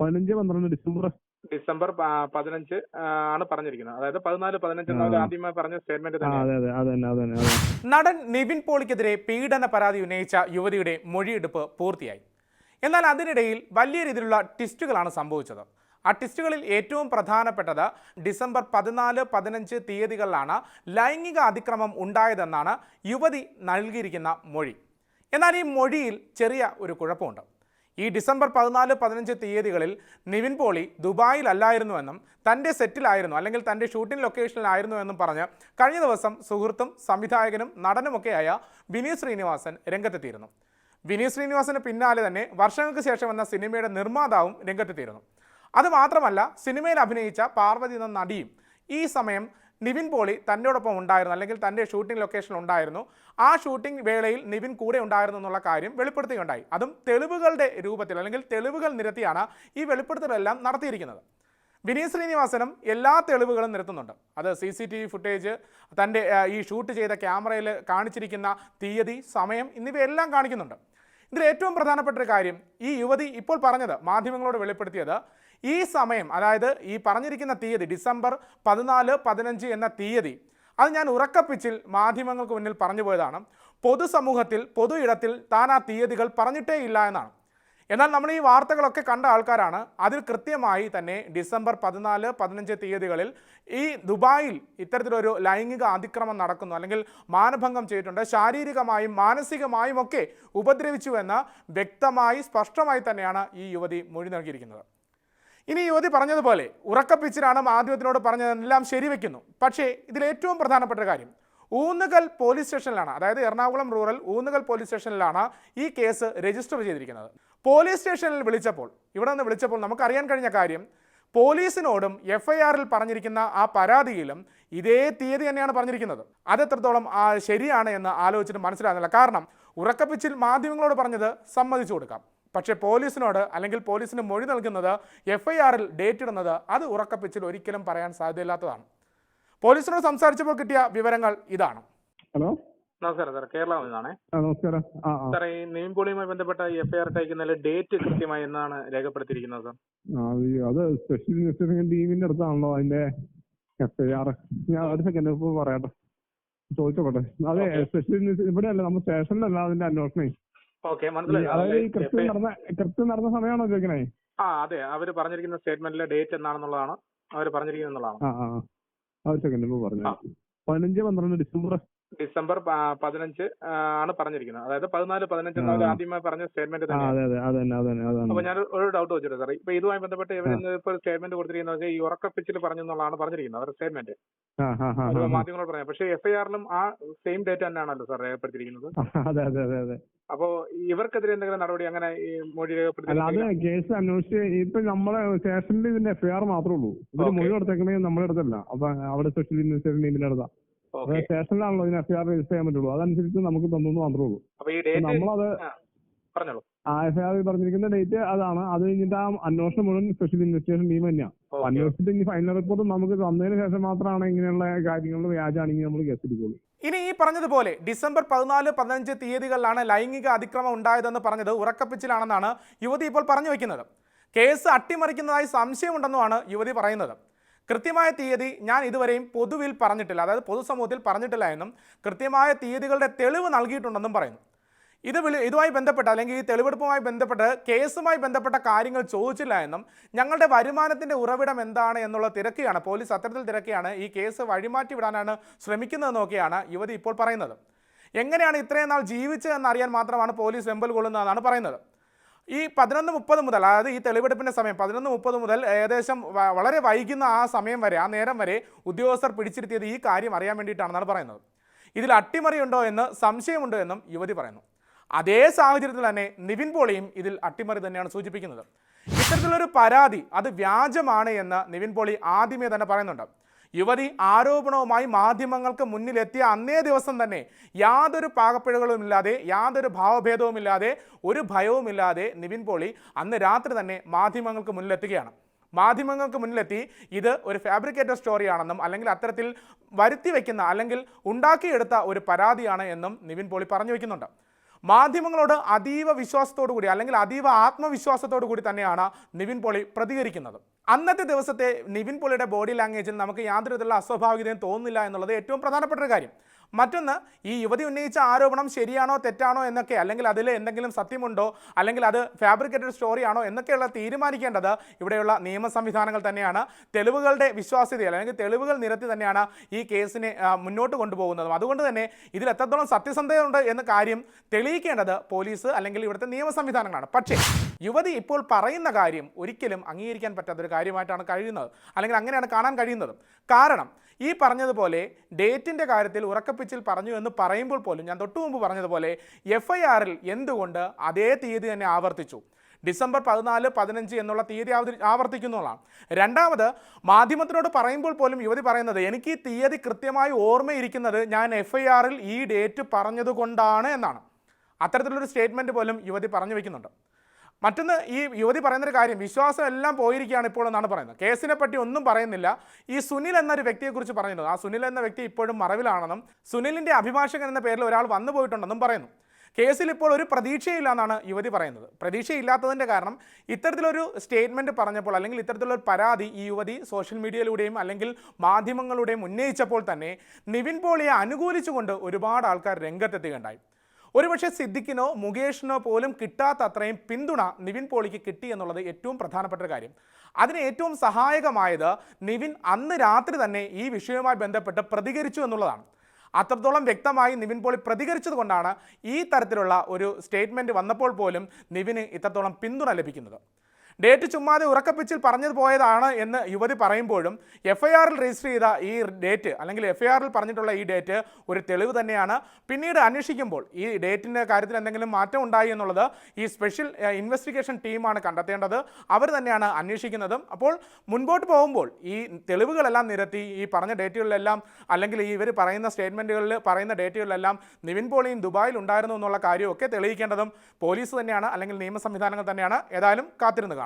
പതിനഞ്ച് പന്ത്രണ്ട് December. December പതിനഞ്ച് ആണ് പറഞ്ഞിരിക്കുന്നത്. അതായത് പതിനാല് പതിനഞ്ച് ആദ്യമായി പറഞ്ഞ സ്റ്റേറ്റ്മെന്റ് നടൻ നിവിൻ പോളിക്കെതിരെ പീഡന പരാതി ഉന്നയിച്ച യുവതിയുടെ മൊഴിയെടുപ്പ് പൂർത്തിയായി. എന്നാൽ അതിനിടയിൽ വലിയ രീതിയിലുള്ള ട്വിസ്റ്റുകളാണ് സംഭവിച്ചത്. ആ ട്വിസ്റ്റുകളിൽ ഏറ്റവും പ്രധാനപ്പെട്ടത് ഡിസംബർ പതിനാല് പതിനഞ്ച് തീയതികളിലാണ് ലൈംഗിക അതിക്രമം ഉണ്ടായതെന്നാണ് യുവതി നൽകിയിരിക്കുന്ന മൊഴി. എന്നാൽ ഈ മൊഴിയിൽ ചെറിയ ഒരു കുഴപ്പമുണ്ട്. ഈ ഡിസംബർ പതിനാല് പതിനഞ്ച് തീയതികളിൽ നിവിൻ പോളി ദുബായിലല്ലായിരുന്നുവെന്നും തന്റെ സെറ്റിലായിരുന്നു അല്ലെങ്കിൽ തന്റെ ഷൂട്ടിംഗ് ലൊക്കേഷനിലായിരുന്നു എന്നും പറഞ്ഞ് കഴിഞ്ഞ ദിവസം സുഹൃത്തും സംവിധായകനും നടനുമൊക്കെയായ വിനീത് ശ്രീനിവാസൻ രംഗത്തെത്തിയിരുന്നു. വിനീത് ശ്രീനിവാസന് പിന്നാലെ തന്നെ വർഷങ്ങൾക്ക് ശേഷം വന്ന സിനിമയുടെ നിർമ്മാതാവും രംഗത്തെത്തിയിരുന്നു. അതുമാത്രമല്ല സിനിമയിൽ അഭിനയിച്ച പാർവതി എന്ന നടിയും ഈ സമയം നിവിൻ പോളി തന്നോടൊപ്പം ഉണ്ടായിരുന്നു അല്ലെങ്കിൽ തന്റെ ഷൂട്ടിംഗ് ലൊക്കേഷൻ ഉണ്ടായിരുന്നു. ആ ഷൂട്ടിംഗ് വേളയിൽ നിവിൻ കൂടെ ഉണ്ടായിരുന്നു എന്നുള്ള കാര്യം വെളിപ്പെടുത്തുകയുണ്ടായി. അതും തെളിവുകളുടെ രൂപത്തിൽ അല്ലെങ്കിൽ തെളിവുകൾ നിരത്തിയാണ് ഈ വെളിപ്പെടുത്തലെല്ലാം നടത്തിയിരിക്കുന്നത്. വിനീത് ശ്രീനിവാസനും എല്ലാ തെളിവുകളും നിരത്തുന്നുണ്ട്. അത് C C T V footage തന്റെ ഈ ഷൂട്ട് ചെയ്ത ക്യാമറയിൽ കാണിച്ചിരിക്കുന്ന തീയതി സമയം എന്നിവയെല്ലാം കാണിക്കുന്നുണ്ട്. ഇതിൽ ഏറ്റവും പ്രധാനപ്പെട്ട ഒരു കാര്യം ഈ യുവതി ഇപ്പോൾ പറഞ്ഞത് മാധ്യമങ്ങളോട് വെളിപ്പെടുത്തിയത് ഈ സമയം അതായത് ഈ പറഞ്ഞിരിക്കുന്ന തീയതി ഡിസംബർ പതിനാല് പതിനഞ്ച് എന്ന തീയതി അത് ഞാൻ ഉറക്കപ്പിച്ചിൽ മാധ്യമങ്ങൾക്ക് മുന്നിൽ പറഞ്ഞു പോയതാണ്. പൊതുസമൂഹത്തിൽ പൊതു ഇടത്തിൽ താൻ ആ തീയതികൾ പറഞ്ഞിട്ടേ ഇല്ല എന്നാണ്. എന്നാൽ നമ്മൾ ഈ വാർത്തകളൊക്കെ കണ്ട ആൾക്കാരാണ്. അതിൽ കൃത്യമായി തന്നെ ഡിസംബർ പതിനാല് പതിനഞ്ച് തീയതികളിൽ ഈ ദുബായിൽ ഇത്തരത്തിലൊരു ലൈംഗിക അതിക്രമം നടക്കുന്നു. അല്ലെങ്കിൽ മാനഭംഗം ചെയ്തിട്ടുണ്ട്. ശാരീരികമായും മാനസികമായും ഒക്കെ ഉപദ്രവിച്ചു എന്ന് വ്യക്തമായി സ്പഷ്ടമായി തന്നെയാണ് ഈ യുവതി മൊഴി നൽകിയിരിക്കുന്നത്. ഇനി യുവതി പറഞ്ഞതുപോലെ ഉറക്കപ്പിച്ചിലാണ് മാധ്യമത്തിനോട് പറഞ്ഞതെല്ലാം ശരിവെക്കുന്നു. പക്ഷേ ഇതിൽ ഏറ്റവും പ്രധാനപ്പെട്ട കാര്യം ഊന്നുകൽ പോലീസ് സ്റ്റേഷനിലാണ് അതായത് എറണാകുളം റൂറൽ ഊന്നുകൽ പോലീസ് സ്റ്റേഷനിലാണ് ഈ കേസ് രജിസ്റ്റർ ചെയ്തിരിക്കുന്നത്. പോലീസ് സ്റ്റേഷനിൽ വിളിച്ചപ്പോൾ ഇവിടെ നിന്ന് വിളിച്ചപ്പോൾ നമുക്കറിയാൻ കഴിഞ്ഞ കാര്യം പോലീസിനോടും എഫ് ഐ ആറിൽ പറഞ്ഞിരിക്കുന്ന ആ പരാതിയിലും ഇതേ തീയതി തന്നെയാണ് പറഞ്ഞിരിക്കുന്നത്. അത് എത്രത്തോളം ആ, ശരിയാണ് എന്ന് ആലോചിച്ചിട്ട് മനസ്സിലാകുന്നില്ല. കാരണം ഉറക്കപ്പിച്ചിൽ മാധ്യമങ്ങളോട് പറഞ്ഞത് സമ്മതിച്ചു കൊടുക്കാം. പക്ഷേ പോലീസിനോട് അല്ലെങ്കിൽ പോലീസിന് മൊഴി നൽകുന്നത് എഫ് ഐ ആറിൽ ഡേറ്റ് ഇടുന്നത് അത് ഉറക്കപ്പിച്ചിൽ ഒരിക്കലും പറയാൻ സാധ്യതയില്ലാത്തതാണ്. പോലീസിനോട് സംസാരിച്ചപ്പോൾ കിട്ടിയ വിവരങ്ങൾ ഇതാണ്. ഹലോ? നമസ്കാരം സാർ. കേരള നിന്നാണേ നമസ്കാരം. സാർ ഈ നെയിം പോളിയുമായി ബന്ധപ്പെട്ട എഫ് ഐ ആർ അയക്കുന്നതിൽ ഡേറ്റ് കൃത്യമായി എന്നാണ് രേഖപ്പെടുത്തിയിരിക്കുന്നത് സാർ? അത് സ്പെഷ്യൽ ഇൻവെസ്റ്റിഗേഷൻ ടീമിന്റെ അടുത്താണല്ലോ അതിന്റെ എഫ് ഐ ആർ ഞാൻ ഒരു സെക്കൻഡ് ഇപ്പൊ പറയട്ടെ. ചോദിച്ചോട്ടെ അതെ. സ്പെഷ്യൽ ഇവിടെ അല്ല നമ്മുടെ സ്റ്റേഷനിലല്ല അതിന്റെ അന്വേഷണേ. ഓക്കെ മനസ്സിലായി. കൃത്യം നടന്ന കൃത്യം നടന്ന സമയമാണോ ചോദിക്കണേ? ആ അതെ. അവർ പറഞ്ഞിരിക്കുന്ന സ്റ്റേറ്റ്മെന്റിലെ ഡേറ്റ് എന്നാണെന്നുള്ളതാണ് അവർ പറഞ്ഞിരിക്കുന്നതാണ്. പതിനഞ്ച് പന്ത്രണ്ട് ഡിസംബർ. ഡിസംബർ പതിനഞ്ച് ആണ് പറഞ്ഞിരിക്കുന്നത്. അതായത് പതിനാല് പതിനഞ്ച്. ആദ്യമായി പറഞ്ഞ സ്റ്റേറ്റ്മെന്റ് അപ്പൊ ഞാൻ ഒരു ഡൗട്ട് വെച്ചിട്ട് സാർ ഇപ്പൊ ഇതുമായി ബന്ധപ്പെട്ട് ഇവർ ഇപ്പൊ സ്റ്റേറ്റ്മെന്റ് കൊടുത്തിരിക്കുന്നത് വെച്ചാൽ ഈ ഉറക്കപ്പിച്ചിൽ പറഞ്ഞു എന്നുള്ളതാണ് പറഞ്ഞിരിക്കുന്നത് അവരുടെ സ്റ്റേറ്റ്മെന്റ്. മാധ്യമങ്ങൾ പറഞ്ഞത് മാധ്യമങ്ങളോട് പറഞ്ഞു പക്ഷേ എഫ് ഐ ആറിലും ആ സെയിം ഡേറ്റ് തന്നെയാണല്ലോ സാർ രേഖപ്പെടുത്തിയിരിക്കുന്നത് ആ അപ്പോ ഇവർക്കെതിരെ എന്തെങ്കിലും നടപടി അങ്ങനെ ഈ മൊഴി അല്ല അത് രേഖപ്പെടുത്തി കേസ് അന്വേഷിച്ച് ഇപ്പൊ നമ്മളെ സ്റ്റേഷനിൽ ഇതിന്റെ എഫ്ഐആർ മാത്രമേ ഉള്ളൂ. ഇവർ Okay. മൊഴി കൊടുത്തേക്കണേ നമ്മുടെ അടുത്തല്ല. അപ്പൊ അവിടെ സ്പെഷ്യൽ ഇൻവെസ്റ്റിഗേഷൻ ടീമിന്റെ അടുത്താ. ഓക്കെ സ്റ്റേഷനിലാണല്ലോ ഇതിന് എഫ്ഐആർ രജിസ്റ്റർ ചെയ്യാൻ പറ്റുള്ളൂ. അതനുസരിച്ച് നമുക്ക് തന്നു മാത്രമേ ഉള്ളൂ. അപ്പൊ ഈ അപ്പൊ ഡേറ്റ് നമ്മളത് പറഞ്ഞോളൂ. ആ എഫ്ഐആർ പറഞ്ഞിരിക്കുന്ന ഡേറ്റ് അതാണ്. അത് കഴിഞ്ഞിട്ട് ആ അന്വേഷണം മുഴുവൻ സ്പെഷ്യൽ ഇൻവെസ്റ്റിഗേഷൻ ടീം തന്നെയാണ് അപ്പൊ ഓക്കെ അന്വേഷിച്ചിട്ട് ഇനി ഫൈനൽ റിപ്പോർട്ട് നമുക്ക് തന്നതിന് ശേഷം മാത്രമാണ് ഇങ്ങനെയുള്ള കാര്യങ്ങളിൽ വ്യാജാണെങ്കിൽ നമ്മൾ കേസ് എടുക്കുള്ളൂ. ഇനി ഈ പറഞ്ഞതുപോലെ ഡിസംബർ പതിനാല് പതിനഞ്ച് തീയതികളിലാണ് ലൈംഗിക അതിക്രമം ഉണ്ടായതെന്ന് പറഞ്ഞത് ഉറക്കപ്പിച്ചിലാണെന്നാണ് യുവതി ഇപ്പോൾ പറഞ്ഞു വയ്ക്കുന്നത് കേസ് അട്ടിമറിക്കുന്നതായി സംശയമുണ്ടെന്നുമാണ് യുവതി പറയുന്നത്. കൃത്യമായ തീയതി ഞാൻ ഇതുവരെയും പൊതുവിൽ പറഞ്ഞിട്ടില്ല അതായത് പൊതുസമൂഹത്തിൽ പറഞ്ഞിട്ടില്ല എന്നും കൃത്യമായ തീയതികളുടെ തെളിവ് നൽകിയിട്ടുണ്ടെന്നും പറയുന്നു. ഇത് വിളി ഇതുമായി ബന്ധപ്പെട്ട് അല്ലെങ്കിൽ ഈ തെളിവെടുപ്പുമായി ബന്ധപ്പെട്ട് കേസുമായി ബന്ധപ്പെട്ട കാര്യങ്ങൾ ചോദിച്ചില്ല എന്നും ഞങ്ങളുടെ വരുമാനത്തിന്റെ ഉറവിടം എന്താണ് എന്നുള്ള തിരക്കിയാണ് പോലീസ് അത്തരത്തിൽ തിരക്കിയാണ് ഈ കേസ് വഴിമാറ്റി വിടാനാണ് ശ്രമിക്കുന്നതെന്നൊക്കെയാണ് യുവതി ഇപ്പോൾ പറയുന്നത്. എങ്ങനെയാണ് ഇത്രയും നാൾ ജീവിച്ചതെന്ന് അറിയാൻ മാത്രമാണ് പോലീസ് വെമ്പൽ കൊള്ളുന്നതെന്നാണ് പറയുന്നത്. ഈ പതിനൊന്ന് മുപ്പത് മുതൽ അതായത് ഈ തെളിവെടുപ്പിന്റെ സമയം പതിനൊന്ന് മുപ്പത് മുതൽ ഏകദേശം വളരെ വൈകുന്ന ആ സമയം വരെ ആ നേരം വരെ ഉദ്യോഗസ്ഥർ പിടിച്ചിരുത്തിയത് ഈ കാര്യം അറിയാൻ വേണ്ടിയിട്ടാണെന്നാണ് പറയുന്നത്. ഇതിൽ അട്ടിമറിയുണ്ടോ എന്ന് സംശയമുണ്ടോ എന്നും യുവതി പറയുന്നു. അതേ സാഹചര്യത്തിൽ തന്നെ നിവിൻ പോളിയും ഇതിൽ അട്ടിമറി തന്നെയാണ് സൂചിപ്പിക്കുന്നത്. ഇത്തരത്തിലൊരു പരാതി അത് വ്യാജമാണ് എന്ന് നിവിൻ പോളി ആദ്യമേ തന്നെ പറയുന്നുണ്ട്. യുവതി ആരോപണവുമായി മാധ്യമങ്ങൾക്ക് മുന്നിലെത്തിയ അന്നേ ദിവസം തന്നെ യാതൊരു പാകപ്പിഴകളും ഇല്ലാതെ യാതൊരു ഭാവഭേദവുമില്ലാതെ ഒരു ഭയവുമില്ലാതെ നിവിൻ പോളി അന്ന് രാത്രി തന്നെ മാധ്യമങ്ങൾക്ക് മുന്നിലെത്തുകയാണ്. മാധ്യമങ്ങൾക്ക് മുന്നിലെത്തി ഇത് ഒരു ഫാബ്രിക്കേറ്റഡ് സ്റ്റോറിയാണെന്നും അല്ലെങ്കിൽ അത്തരത്തിൽ വരുത്തി വയ്ക്കുന്ന അല്ലെങ്കിൽ ഉണ്ടാക്കിയെടുത്ത ഒരു പരാതിയാണ് എന്നും നിവിൻ പോളി പറഞ്ഞു വയ്ക്കുന്നുണ്ട്. മാധ്യമങ്ങളോട് അതീവ വിശ്വാസത്തോടു കൂടി അല്ലെങ്കിൽ അതീവ ആത്മവിശ്വാസത്തോടു കൂടി തന്നെയാണ് നിവിൻ പോളി പ്രതികരിക്കുന്നത്. അന്നത്തെ ദിവസത്തെ നിവിൻ പോളിയുടെ ബോഡി ലാംഗ്വേജിൽ നമുക്ക് യാതൊരു വിധത്തിലുള്ള അസ്വാഭാവികതയും തോന്നുന്നില്ല എന്നുള്ളത് ഏറ്റവും പ്രധാനപ്പെട്ട ഒരു കാര്യം. മറ്റൊന്ന് ഈ യുവതി ഉന്നയിച്ച ആരോപണം ശരിയാണോ തെറ്റാണോ എന്നൊക്കെ അല്ലെങ്കിൽ അതിൽ എന്തെങ്കിലും സത്യമുണ്ടോ അല്ലെങ്കിൽ അത് ഫാബ്രിക്കേറ്റഡ് സ്റ്റോറിയാണോ എന്നൊക്കെയുള്ള തീരുമാനിക്കേണ്ടത് ഇവിടെയുള്ള നിയമ സംവിധാനങ്ങൾ തന്നെയാണ്. തെളിവുകളുടെ വിശ്വാസ്യതയിൽ അല്ലെങ്കിൽ തെളിവുകൾ നിരത്തി തന്നെയാണ് ഈ കേസിനെ മുന്നോട്ട് കൊണ്ടുപോകുന്നതും. അതുകൊണ്ട് തന്നെ ഇതിൽ എത്രത്തോളം സത്യസന്ധതയുണ്ട് എന്ന കാര്യം തെളിയിക്കേണ്ടത് പോലീസ് അല്ലെങ്കിൽ ഇവിടുത്തെ നിയമ സംവിധാനങ്ങളാണ്. പക്ഷേ യുവതി ഇപ്പോൾ പറയുന്ന കാര്യം ഒരിക്കലും അംഗീകരിക്കാൻ പറ്റാത്ത ഒരു കാര്യമായിട്ടാണ് കഴിയുന്നത്. അല്ലെങ്കിൽ അങ്ങനെയാണ് കാണാൻ കഴിയുന്നത്. കാരണം ഈ പറഞ്ഞതുപോലെ ഡേറ്റിന്റെ കാര്യത്തിൽ ഉറക്കപ്പിച്ചിൽ പറഞ്ഞു എന്ന് പറയുമ്പോൾ പോലും ഞാൻ തൊട്ടു മുമ്പ് പറഞ്ഞതുപോലെ എഫ് ഐ ആറിൽ എന്തുകൊണ്ട് അതേ തീയതി തന്നെ ആവർത്തിച്ചു? ഡിസംബർ പതിനാല് പതിനഞ്ച് എന്നുള്ള തീയതി ആവർത്തിക്കുന്നുള്ളതാണ് രണ്ടാമത് മാധ്യമത്തിനോട് പറയുമ്പോൾ പോലും യുവതി പറയുന്നത് എനിക്ക് ഈ തീയതി കൃത്യമായി ഓർമ്മയിരിക്കുന്നത് ഞാൻ എഫ് ഐ ആറിൽ ഈ ഡേറ്റ് പറഞ്ഞതുകൊണ്ടാണ് എന്നാണ്. അത്തരത്തിലൊരു സ്റ്റേറ്റ്മെന്റ് പോലും യുവതി പറഞ്ഞു വെക്കുന്നുണ്ട്. മറ്റൊന്ന് ഈ യുവതി പറയുന്നൊരു കാര്യം വിശ്വാസം എല്ലാം പോയിരിക്കുകയാണ് ഇപ്പോൾ എന്നാണ് പറയുന്നത്. കേസിനെ പറ്റി ഒന്നും പറയുന്നില്ല. ഈ സുനിൽ എന്നൊരു വ്യക്തിയെക്കുറിച്ച് പറയുന്നത് ആ സുനിൽ എന്ന വ്യക്തി ഇപ്പോഴും മറവിലാണെന്നും സുനിലിന്റെ അഭിഭാഷകൻ എന്ന പേരിൽ ഒരാൾ വന്നു പോയിട്ടുണ്ടെന്നും പറയുന്നു. കേസിൽ ഇപ്പോൾ ഒരു പ്രതീക്ഷയില്ല എന്നാണ് യുവതി പറയുന്നത്. പ്രതീക്ഷയില്ലാത്തതിന്റെ കാരണം ഇത്തരത്തിലൊരു സ്റ്റേറ്റ്മെന്റ് പറഞ്ഞപ്പോൾ അല്ലെങ്കിൽ ഇത്തരത്തിലൊരു പരാതി ഈ യുവതി സോഷ്യൽ മീഡിയയിലൂടെയും അല്ലെങ്കിൽ മാധ്യമങ്ങളുടെയും ഉന്നയിച്ചപ്പോൾ തന്നെ നിവിൻ പോളിയെ അനുകൂലിച്ചുകൊണ്ട് ഒരുപാട് ആൾക്കാർ രംഗത്തെത്തുകയുണ്ടായി ഒരുപക്ഷെ സിദ്ദിഖിനോ മുകേഷിനോ പോലും കിട്ടാത്ത അത്രയും പിന്തുണ നിവിൻ പോളിക്ക് കിട്ടി എന്നുള്ളത് ഏറ്റവും പ്രധാനപ്പെട്ട ഒരു കാര്യം. അതിന് ഏറ്റവും സഹായകമായത് നിവിൻ അന്ന് രാത്രി തന്നെ ഈ വിഷയവുമായി ബന്ധപ്പെട്ട് പ്രതികരിച്ചു എന്നുള്ളതാണ്. അത്രത്തോളം വ്യക്തമായി നിവിൻ പോളി പ്രതികരിച്ചത് കൊണ്ടാണ് ഈ തരത്തിലുള്ള ഒരു സ്റ്റേറ്റ്മെന്റ് വന്നപ്പോൾ പോലും നിവിന് ഇത്രത്തോളം പിന്തുണ ലഭിക്കുന്നത്. ഡേറ്റ് ചുമ്മാതെ ഉറക്കപ്പിച്ചിൽ പറഞ്ഞത് പോയതാണ് എന്ന് യുവതി പറയുമ്പോഴും എഫ് ഐ ആറിൽ രജിസ്റ്റർ ചെയ്ത ഈ ഡേറ്റ് അല്ലെങ്കിൽ എഫ് ഐ ആറിൽ പറഞ്ഞിട്ടുള്ള ഈ ഡേറ്റ് ഒരു തെളിവ് തന്നെയാണ്. പിന്നീട് അന്വേഷിക്കുമ്പോൾ ഈ ഡേറ്റിന്റെ കാര്യത്തിൽ എന്തെങ്കിലും മാറ്റം ഉണ്ടായി എന്നുള്ളത് ഈ സ്പെഷ്യൽ ഇൻവെസ്റ്റിഗേഷൻ ടീമാണ് കണ്ടെത്തേണ്ടത്. അവർ തന്നെയാണ് അന്വേഷിക്കുന്നതും. അപ്പോൾ മുൻപോട്ട് പോകുമ്പോൾ ഈ തെളിവുകളെല്ലാം നിരത്തി ഈ പറഞ്ഞ ഡേറ്റുകളിലെല്ലാം അല്ലെങ്കിൽ ഇവർ പറയുന്ന സ്റ്റേറ്റ്മെന്റുകളിൽ പറയുന്ന ഡേറ്റുകളിലെല്ലാം നിവിൻ പോളിയും ദുബായിൽ ഉണ്ടായിരുന്നു എന്നുള്ള കാര്യമൊക്കെ തെളിയിക്കേണ്ടതും പോലീസ് തന്നെയാണ് അല്ലെങ്കിൽ നിയമ സംവിധാനങ്ങൾ തന്നെയാണ്. ഏതായാലും കാത്തിരുന്ന് കാണാം.